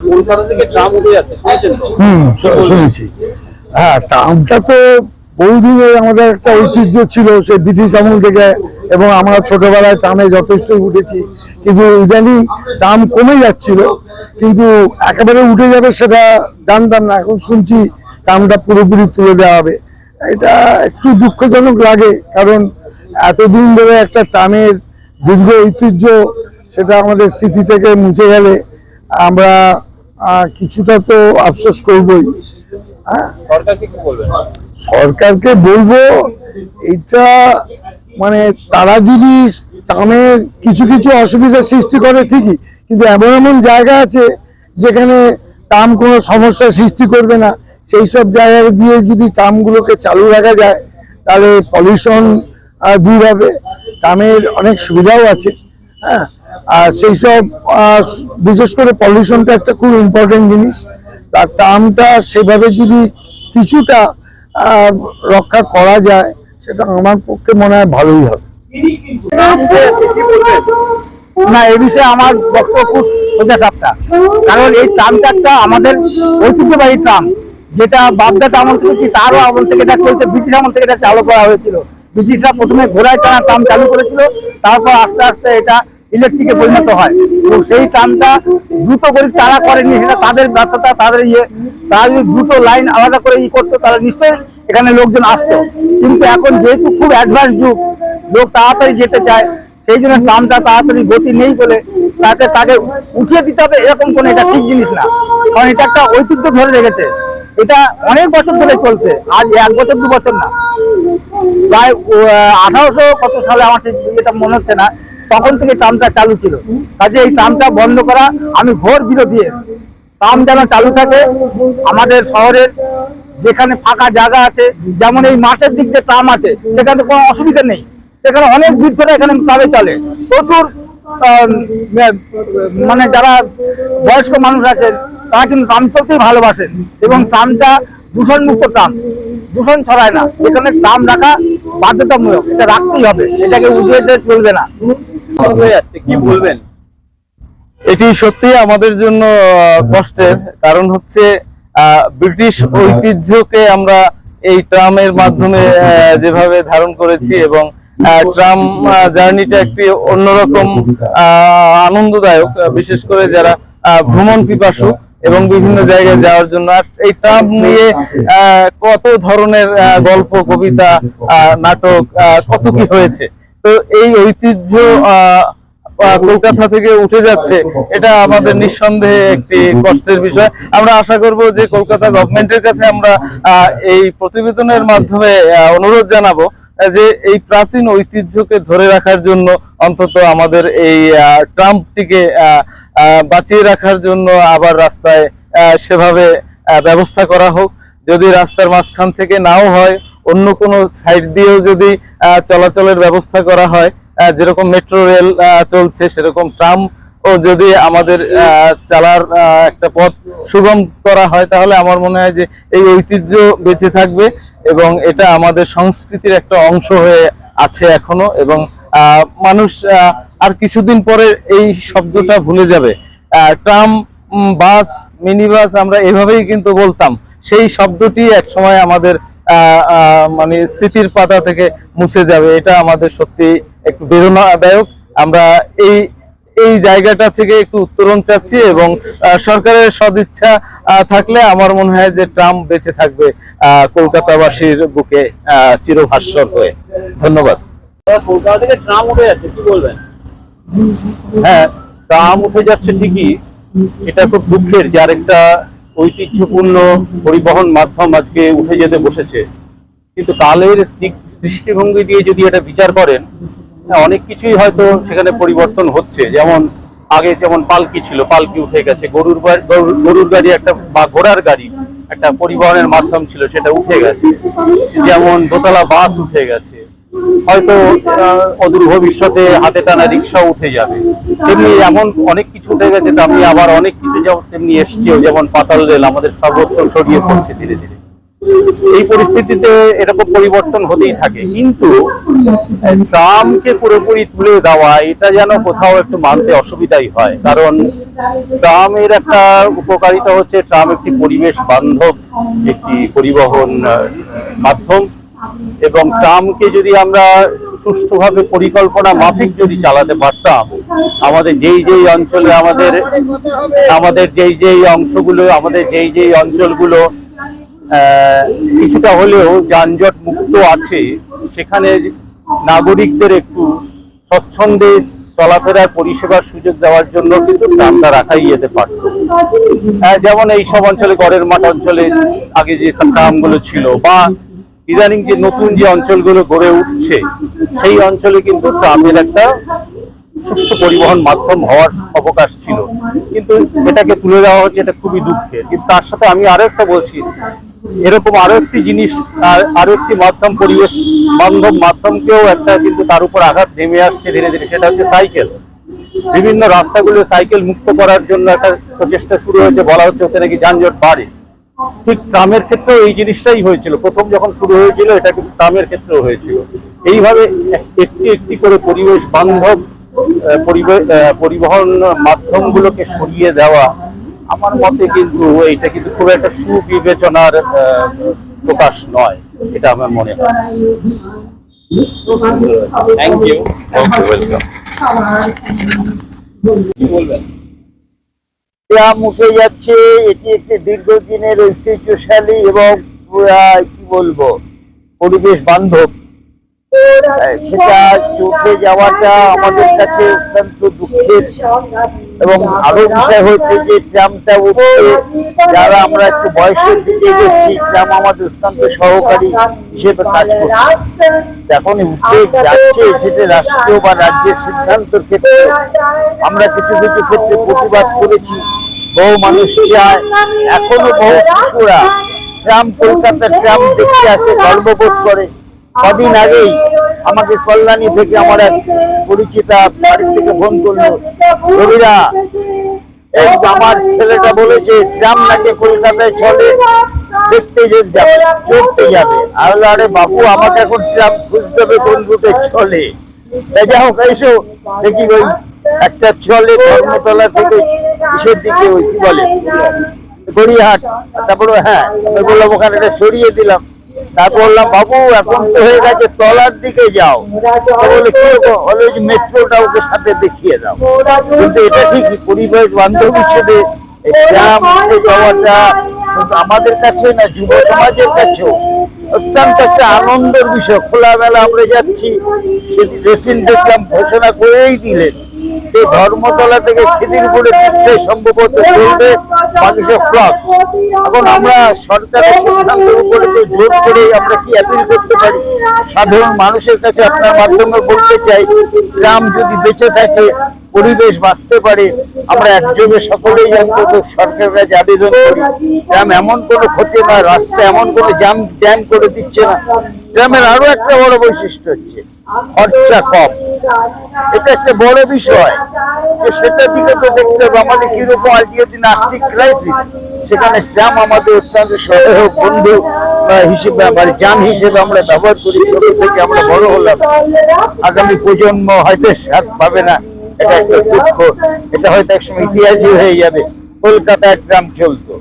কলকাতা থেকে ট্রাম উঠে যাচ্ছে হুম শু- শুনেছি। হ্যাঁ ট্রামটা তো বহুদিনের আমাদের একটা ঐতিহ্য ছিল সেই ব্রিটিশ আমল থেকে এবং আমরা ছোটবেলায় ট্রামে যথেষ্ট উঠেছি। কিন্তু ইদানিং ট্রাম কমে যাচ্ছিল কিন্তু একেবারে উঠে যাবে সেটা জানতাম না এখন শুনছি ট্রামটা পুরোপুরি তুলে দেওয়া হবে। এটা একটু দুঃখজনক লাগে কারণ এতদিন ধরে একটা ট্রামের দীর্ঘ ঐতিহ্য সেটা আমাদের স্মৃতি থেকে মুছে গেলে আমরা কিছুটা তো আফসোস করবই। হ্যাঁ? সরকারকে বলব এটা মানে তারা যদি ট্রামের কিছু কিছু অসুবিধার সৃষ্টি করে ঠিকই কিন্তু এমন এমন জায়গা আছে যেখানে ট্রাম কোনো সমস্যা সৃষ্টি করবে না। সেই সব জায়গা দিয়ে যদি ট্রামগুলোকে চালু রাখা যায় তাহলে পলিউশন দূর হবে। ট্রামের অনেক সুবিধাও আছে। হ্যাঁ? আর সেই সব বিশেষ করে পলিউশনটা একটা খুব ইম্পর্টেন্ট জিনিস। তার ট্রামটা সেভাবে যদি কিছুটা রক্ষা করা যায়, সেটা আমার পক্ষে মনে হয় ভালোই হবে। না এই বিষয়ে আমার বক্তব্য খুব সোজা সাপটা। কারণ এই ট্রামটা একটা আমাদের ঐতিহ্যবাহী ট্রাম, যেটা বাপদাদা আমল থেকে কি তারও আমল থেকে এটা চলছে, ব্রিটিশ আমল থেকে এটা চালু করা হয়েছিল। ব্রিটিশরা প্রথমে ঘোড়ায় টানা ট্রাম চালু করেছিল, তারপর আস্তে আস্তে এটা ইলেকট্রিকে পরিণত হয়। এবং সেই ট্রামটা দ্রুত করে তারা করেনি, সেটা তাদের ব্যর্থতা, তাদের ইয়ে তারা যদি দ্রুত লাইন আলাদা করে ই করতো তারা নিশ্চয়ই এখানে লোকজন আসতো। কিন্তু এখন যেহেতু খুব অ্যাডভান্স যুগ, লোক তাড়াতাড়ি যেতে চায়, সেই জন্য ট্রামটা তাড়াতাড়ি গতি নেই বলে তাকে তাকে উঠিয়ে দিতে হবে, এরকম কোনো এটা ঠিক জিনিস না। কারণ এটা একটা ঐতিহ্য ধরে রেখেছে। এটা অনেক বছর ধরে চলছে, আজ এক বছর, দু বছর না। প্রায় আঠারোশো কত সালে আমার ঠিক এটা মনে হচ্ছে না। তখন থেকে ট্রামটা চালু ছিল। কাজে এই ট্রামটা বন্ধ করা আমি ঘোর বিরোধী। ট্রাম যেন চালু থাকে, আমাদের শহরের যেখানে ফাঁকা জায়গা আছে, যেমন এই মাঠের দিক দিয়ে ট্রাম আছে, সেখানে কোনো অসুবিধা নেই। সেখানে অনেক বৃদ্ধরা এখানে ট্রামে চলে। প্রচুর মানে যারা বয়স্ক মানুষ আছেন, তারা কিন্তু ট্রাম চলতেই ভালোবাসেন এবং ট্রামটা দূষণমুক্ত ট্রাম। দূষণ ছড়ায় না। এখানে ট্রাম রাখা বাধ্যতামূলক। এটা রাখতেই হবে। এটাকে দিলে চলবে না। হয়ে যাচ্ছে কি বলবেন? এটি সত্যি আমাদের জন্য আহ, কষ্টের কারণ হচ্ছে ব্রিটিশ ঐতিহ্যকে আমরা এই ট্রামের মাধ্যমে আহ, যেভাবে ধারণ করেছি এবং আহ, ট্রাম আহ, জার্নিটা একটি অন্যরকম আহ, আনন্দদায়ক বিশেষ করে যারা আহ, ভ্রমণ পিপাসু এবং বিভিন্ন জায়গায় যাওয়ার জন্য। আর এই ট্রাম নিয়ে আহ, কত ধরনের আহ, গল্প কবিতা আহ, নাটক আহ, কত কি হয়েছে? তো এই ঐতিহ্য কলকাতা থেকে উঠে যাচ্ছে, এটা আমাদের নিঃসন্দেহে একটি কষ্টের বিষয়। আমরা আশা করব যে কলকাতা গভর্নমেন্টের কাছে আমরা এই প্রতিবেদনের মাধ্যমে অনুরোধ জানাব যে এই প্রাচীন ঐতিহ্যকে ধরে রাখার জন্য অন্তত আমাদের এই ট্রাম্পটিকে বাঁচিয়ে রাখার জন্য আবার রাস্তায় সেভাবে ব্যবস্থা করা হোক। যদি রাস্তার মাঝখান থেকে নাও হয় অন্য কোনো সাইড দিয়েও যদি চলাচলের ব্যবস্থা করা হয় যেরকম মেট্রো রেল চলছে, সেরকম ট্রাম ও যদি আমাদের চালার একটা পথ সুগম করা হয়, তাহলে আমার মনে হয় যে এই ঐতিহ্য বেঁচে থাকবে এবং এটা আমাদের সংস্কৃতির একটা অংশ হয়ে আছে এখনও এবং মানুষ আর কিছুদিন পরে এই শব্দটা ভুলে যাবে। ট্রাম বাস মিনি বাস আমরা এভাবেই কিন্তু বলতাম। সেই শব্দটি এক সময় আমাদের মানে স্মৃতির পাতা থেকে মুছে যাবে। এটা আমাদের সত্যি একটু বেদনাদায়ক। আমরা এই এই জায়গাটা থেকে একটু উত্তরণ চাচ্ছি এবং সরকারের সদিচ্ছা থাকলে আমার মনে হয় যে ট্রাম বেঁচে থাকবে আহ, কলকাতাবাসীর বুকে আহ, চিরভাস্বর হয়ে। ধন্যবাদ। কলকাতা থেকে ট্রাম উঠে যাচ্ছে কি বলবেন? হ্যাঁ ট্রাম উঠে যাচ্ছে ঠিকই। এটা খুব দুঃখের যে আরেকটা ঐতিহ্যপূর্ণ পরিবহন মাধ্যম আজকে উঠে যেতে বসেছে। কিন্তু কালের দিক দৃষ্টিভঙ্গি দিয়ে যদি এটা বিচার করেন অনেক কিছুই হয়তো সেখানে পরিবর্তন হচ্ছে। যেমন আগে যেমন পালকি ছিল, পালকি উঠে গেছে, গরুর- গরুর গাড়ি একটা বা ঘোড়ার গাড়ি একটা পরিবহনের মাধ্যম ছিল, সেটা উঠে গেছে। যেমন দোতলা বাস উঠে গেছে হয়তো অদূর ভবিষ্যতে হাতে টানা রিক্সা উঠে যাবে। তেমনি এমন অনেক কিছু উঠে গেছে তেমনি আবার অনেক কিছু যেমন তেমনি এসছেও যেমন পাতাল রেল, আমাদের সর্বত্র সরিয়ে পড়ছে ধীরে ধীরে। এই পরিস্থিতিতে এরকম পরিবর্তন হতেই থাকে। কিন্তু, ট্রামকে পুরোপুরি তুলে দেওয়া, এটা যেন কোথাও একটু মানতে অসুবিধাই হয়। কারণ, ট্রামের একটা উপকারিতা হচ্ছে, ট্রাম একটি পরিবেশ বান্ধব, একটি পরিবহন মাধ্যম। এবং ট্রামকে যদি আমরা সুষ্ঠুভাবে পরিকল্পনা মাফিক যদি চালাতে পারতাম, আমাদের যেই যেই অঞ্চলে আমাদের আমাদের যেই যেই অংশগুলো, আমাদের যেই যেই অঞ্চলগুলো কিছুটা হলেও যানজট মুক্ত আছে, সেখানে নাগরিকদের একটু স্বচ্ছন্দে চলাফেরার পরিষেবার সুযোগ দেওয়ার জন্য কিন্তু ট্রামটা রাখাই যেতে পারত। যেমন এই সব অঞ্চলে, গড়ের মাঠ অঞ্চলে আগে যে ট্রামগুলো ছিল, বা ইদানিং যে নতুন যে অঞ্চলগুলো গড়ে উঠছে, সেই অঞ্চলে কিন্তু ট্রামের একটা সুষ্ঠু পরিবহন মাধ্যম হওয়ার অবকাশ ছিল। কিন্তু এটাকে তুলে দেওয়া হচ্ছে, এটা খুবই দুঃখের। কিন্তু তার সাথে আমি আরও একটা বলছি, এরকম আরও একটি জিনিস, আর একটি মাধ্যম, পরিবেশ বান্ধব মাধ্যমকেও একটা কিন্তু তার উপর আঘাত নেমে আসছে ধীরে ধীরে, সেটা হচ্ছে সাইকেল। বিভিন্ন রাস্তাগুলো সাইকেল মুক্ত করার জন্য একটা প্রচেষ্টা শুরু হয়েছে, বলা হচ্ছে ওতে নাকি যানজট বাড়ে। ঠিক ট্রামের ক্ষেত্রেও এই জিনিসটাই হয়েছিল। প্রথম যখন শুরু হয়েছিল এটা কিন্তু ট্রামের ক্ষেত্রেও হয়েছিল। এইভাবে একটি একটি করে পরিবেশ বান্ধব পরিবহন মাধ্যমগুলোকে সরিয়ে দেওয়া আমার মতে কিন্তু এইটা কিন্তু খুব একটা সুবিবেচনার আহ, প্রকাশ নয় এটা আমার মনে হয়। থ্যাংক ইউ ওয়েলকাম কি বলবেন? গ্রাম উঠে যাচ্ছে, এটি একটি দীর্ঘদিনের ঐতিহ্যশালী এবং কি বলব, পরিবেশ বান্ধব। সেটা উঠে যাওয়াটা আমাদের কাছে অত্যন্ত দুঃখের এবং আরও বিষয় হচ্ছে যে ট্রামটা উঠতে, যারা আমরা একটু বয়সের দিকে গেছি ট্রাম আমাদের অত্যন্ত সহকারী হিসেবে কাজ করছে। এখন উঠে যাচ্ছে সেটা রাষ্ট্রীয় বা রাজ্যের সিদ্ধান্তের ক্ষেত্রে, আমরা কিছু কিছু ক্ষেত্রে প্রতিবাদ করেছি। বহু মানুষ চায়, এখনও বহু শিশুরা ট্রাম কলকাতার ট্রাম দেখতে আসে, গর্ববোধ করে। কদিন আগেই আমাকে কল্যাণী থেকে আমার এক পরিচিতা বাড়ির থেকে ফোন করল, রবিদা, এই আমার ছেলেটা বলেছে, ট্রাম নাকি কলকাতায় চলে, দেখতে যাবে চড়তে যাবে। আর, আরে বাবু আমাকে এখন ট্রাম খুঁজতে হবে কোন রুটে চলে। যাই হোক, এসো, দেখি ওই একটা চলে ধর্মতলা থেকে কিসের দিকে ওই কি বলে, গড়িয়াহাট। তারপরে হ্যাঁ আমি বললাম ওখানে একটা ছড়িয়ে দিলাম। তারপর বললাম, বাবু, এখন তো হয়ে গেছে, তলার দিকে যাও। বলে কি হলো? যে মেট্রোটা ওকে সাথে দেখিয়ে দাও। কিন্তু এটা ঠিকই পরিবেশ বান্ধব হিসেবে গ্রাম যাওয়াটা আমাদের কাছে না, যুব সমাজের কাছেও। অত্যন্ত একটা আনন্দের বিষয়। খোলামেলা আমরা যাচ্ছি, সেদিন রেসিন দেখলাম, ঘোষণা করেই দিলেন। এই ধর্মতলা থেকে খিদিরপুরে তুলতে সম্ভবত চলবে মানুষের ক্লাব এখন আমরা সরকারের সিদ্ধান্তের উপরে তো জোর করে আমরা কি অ্যাপিল করতে পারি? সাধারণ মানুষের কাছে আপনার মাধ্যমে বলতে চাই, গ্রাম যদি বেঁচে থাকে পরিবেশ বাঁচতে পারে, আমরা একযোগে সকলেই অন্তত সরকারের কাছে আবেদন করি। গ্রাম এমন কোনো ক্ষতি না রাস্তা এমন কোনো জ্যাম জ্যাম করে দিচ্ছে না। গ্রামের আরও একটা বড় বৈশিষ্ট্য হচ্ছে, খরচা কম। এটা একটা বড় বিষয়। যে সেটার দিকে তো দেখতে হবে, আমাদের কীরকম আজকের দিন আর্থিক ক্রাইসিস সেখানে ট্রাম আমাদের অত্যন্ত সহায়ক বন্ধু হিসেবে আমার যান হিসেবে আমরা ব্যবহার করি, ছোট থেকে আমরা বড় হলাম। আগামী প্রজন্ম হয়তো স্বাদ পাবে না। এটা একটা দুঃখ। এটা হয়তো একসময় ইতিহাসই হয়ে যাবে। কলকাতায় ট্রাম চলতো।